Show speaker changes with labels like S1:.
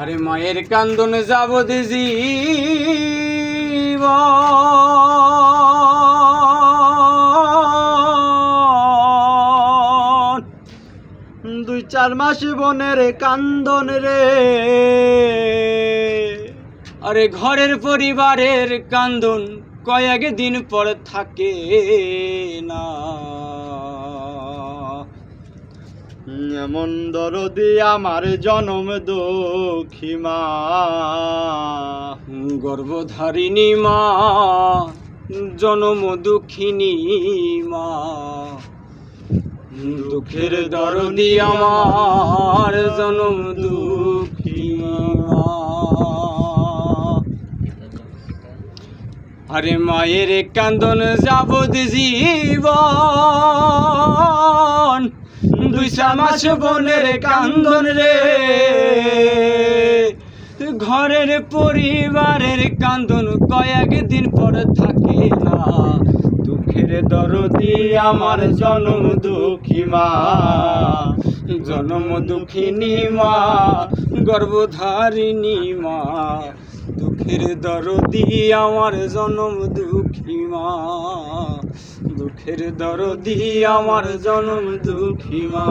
S1: আরে মায়ের কান্দন যাবদ জীব। দুই চার মাস বনের কান্দন রে। আরে ঘরের পরিবারের কান্দন কয়েক দিন পর থাকে না। এমন দরদি আমার জনম দুঃখী মা। গর্ভধারিণী মা, জনম দুঃখিনী মা। দুঃখের দরদি আমার জনম দুঃখী মা। আরে মায়ের কান্দন যাবদ জীবন দুই মাস বনের কান্দন রে। ঘরের পরিবারের কান্দন কয়েক দিন পর থাকে না। দুঃখের দরদি আমার জনম দুঃখী মা। জনম দুঃখিনী মা, গর্ভধারিণী মা, দুঃখের দরদি আমার জনম দুঃখী মা, দুঃখের দরদি আমার জনম দুঃখী মা।